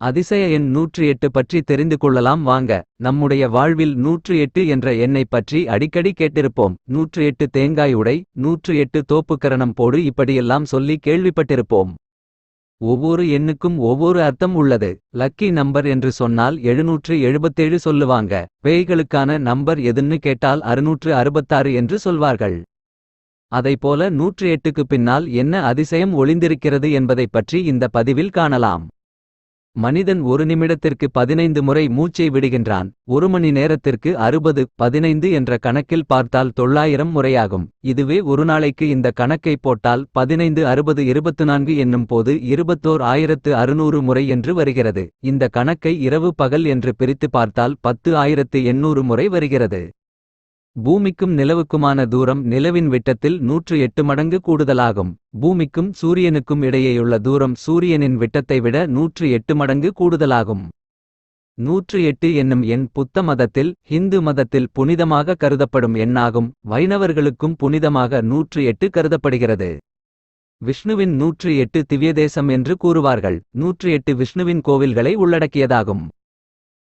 அதிசய எண் நூற்று எட்டு பற்றி தெரிந்து கொள்ளலாம். வாங்க நம்முடைய வாழ்வில் நூற்று எட்டு என்ற எண்ணைப் பற்றி அடிக்கடி கேட்டிருப்போம். நூற்று எட்டு தேங்காய் உடை நூற்று எட்டு தோப்புக்கரணம் போடு இப்படியெல்லாம் சொல்லி கேள்விப்பட்டிருப்போம். ஒவ்வொரு எண்ணுக்கும் ஒவ்வொரு அர்த்தம் உள்ளது. லக்கி நம்பர் என்று சொன்னால் எழுநூற்று எழுபத்தேழு சொல்லுவாங்க. பேய்களுக்கான நம்பர் எதுன்னு கேட்டால் அறுநூற்று அறுபத்தாறு என்று சொல்வார்கள். அதைப்போல நூற்று எட்டுக்கு பின்னால் என்ன அதிசயம் ஒளிந்திருக்கிறது என்பதைப் பற்றி இந்த பதிவில் காணலாம். மனிதன் ஒரு நிமிடத்திற்கு பதினைந்து முறை மூச்சை விடுகின்றான் ஒரு மணி நேரத்திற்கு அறுபது பதினைந்து என்ற கணக்கில் பார்த்தால் தொள்ளாயிரம் முறையாகும். இதுவே ஒரு நாளைக்கு இந்த கணக்கை போட்டால் பதினைந்து அறுபது இருபத்து நான்கு என்னும் போது இருபத்தோர் ஆயிரத்து அறுநூறு முறை என்று வருகிறது. இந்த கணக்கை இரவு பகல் என்று பிரித்து பார்த்தால் பத்து ஆயிரத்து எண்ணூறு முறை வருகிறது. பூமிக்கும் நிலவுக்குமான தூரம் நிலவின் விட்டத்தில் நூற்று எட்டு மடங்கு கூடுதலாகும். பூமிக்கும் சூரியனுக்கும் இடையேயுள்ள தூரம் சூரியனின் விட்டத்தை விட நூற்று எட்டு மடங்கு கூடுதலாகும். நூற்று எட்டு என்னும் எண் புத்த மதத்தில் ஹிந்து மதத்தில் புனிதமாக கருதப்படும் எண்ணாகும். வைணவர்களுக்கும் புனிதமாக நூற்று எட்டு கருதப்படுகிறது. விஷ்ணுவின் நூற்று எட்டு திவ்யதேசம் என்று கூறுவார்கள். நூற்று எட்டு விஷ்ணுவின் கோவில்களை உள்ளடக்கியதாகும்.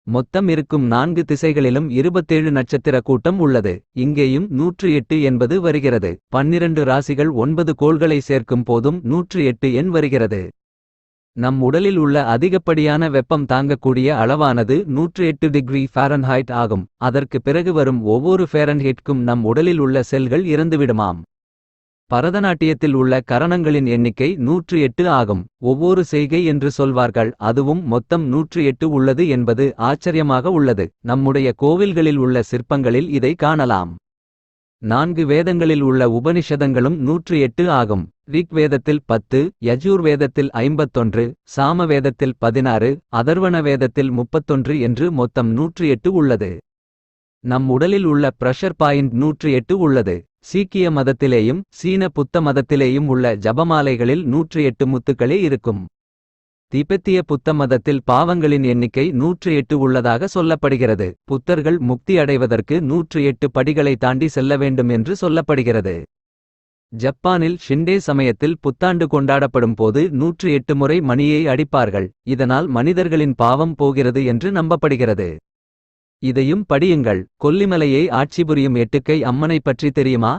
மொத்தம் இருக்கும் நான்கு திசைகளிலும் இருபத்தேழு நட்சத்திர கூட்டம் உள்ளது. இங்கேயும் நூற்று எட்டு என்பது வருகிறது. பன்னிரண்டு ராசிகள் ஒன்பது கோள்களை சேர்க்கும் போதும் நூற்று எட்டு எண் வருகிறது. நம் உடலில் உள்ள அதிகப்படியான வெப்பம் தாங்கக்கூடிய அளவானது நூற்று எட்டு டிகிரி ஃபாரன்ஹைட் ஆகும். அதற்கு பிறகு வரும் ஒவ்வொரு ஃபேரன்ஹைட்க்கும் நம் உடலில் உள்ள செல்கள் இறந்துவிடுமாம். பரதநாட்டியத்தில் உள்ள கரணங்களின் எண்ணிக்கை நூற்று எட்டு ஆகும். ஒவ்வொரு செய்கை என்று சொல்வார்கள் அதுவும் மொத்தம் நூற்று எட்டு உள்ளது என்பது ஆச்சரியமாக உள்ளது. நம்முடைய கோவில்களில் உள்ள சிற்பங்களில் இதை காணலாம். நான்கு வேதங்களில் உள்ள உபனிஷதங்களும் நூற்று எட்டு ஆகும். ரிக்வேதத்தில் பத்து யஜூர் வேதத்தில் ஐம்பத்தொன்று சாமவேதத்தில் பதினாறு அதர்வண வேதத்தில் முப்பத்தொன்று என்று மொத்தம் நூற்று எட்டு உள்ளது. நம் உடலில் உள்ள பிரஷர் பாயிண்ட் நூற்று எட்டு உள்ளது. சீக்கிய மதத்திலேயும் சீன புத்த மதத்திலேயும் உள்ள ஜபமாலைகளில் நூற்று எட்டு முத்துக்களே இருக்கும். திபெத்திய புத்த மதத்தில் பாவங்களின் எண்ணிக்கை நூற்று எட்டு உள்ளதாக சொல்லப்படுகிறது. புத்தர்கள் முக்தி அடைவதற்கு நூற்று எட்டு படிகளை தாண்டி செல்ல வேண்டும் என்று சொல்லப்படுகிறது. ஜப்பானில் ஷிண்டே சமயத்தில் புத்தாண்டு கொண்டாடப்படும் போது நூற்று எட்டு முறை மணியை அடிப்பார்கள். இதனால் மனிதர்களின் பாவம் போகிறது என்று நம்பப்படுகிறது. இதையும் படியுங்கள். கொல்லிமலையை ஆட்சி புரியும் எட்டுக்கை அம்மனை பற்றி தெரியுமா?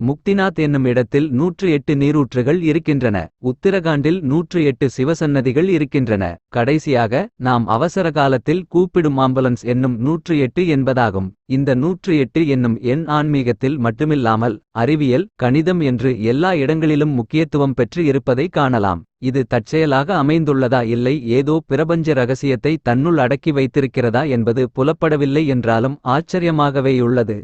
முக்திநாத் என்னும் இடத்தில் நூற்று எட்டு நீரூற்றுகள் இருக்கின்றன. உத்திரகாண்டில் நூற்று எட்டு சிவசன்னதிகள் இருக்கின்றன. கடைசியாக நாம் அவசர காலத்தில் கூப்பிடும் ஆம்புலன்ஸ் என்னும் நூற்று எட்டு என்பதாகும். இந்த நூற்று எட்டு என்னும் எண் ஆன்மீகத்தில் மட்டுமில்லாமல் அறிவியல் கணிதம் என்று எல்லா இடங்களிலும் முக்கியத்துவம் பெற்று இருப்பதை காணலாம். இது தற்செயலாக அமைந்துள்ளதா இல்லை ஏதோ பிரபஞ்ச ரகசியத்தை தன்னுள் அடக்கி வைத்திருக்கிறதா என்பது புலப்படவில்லை என்றாலும் ஆச்சரியமாகவேயுள்ளது.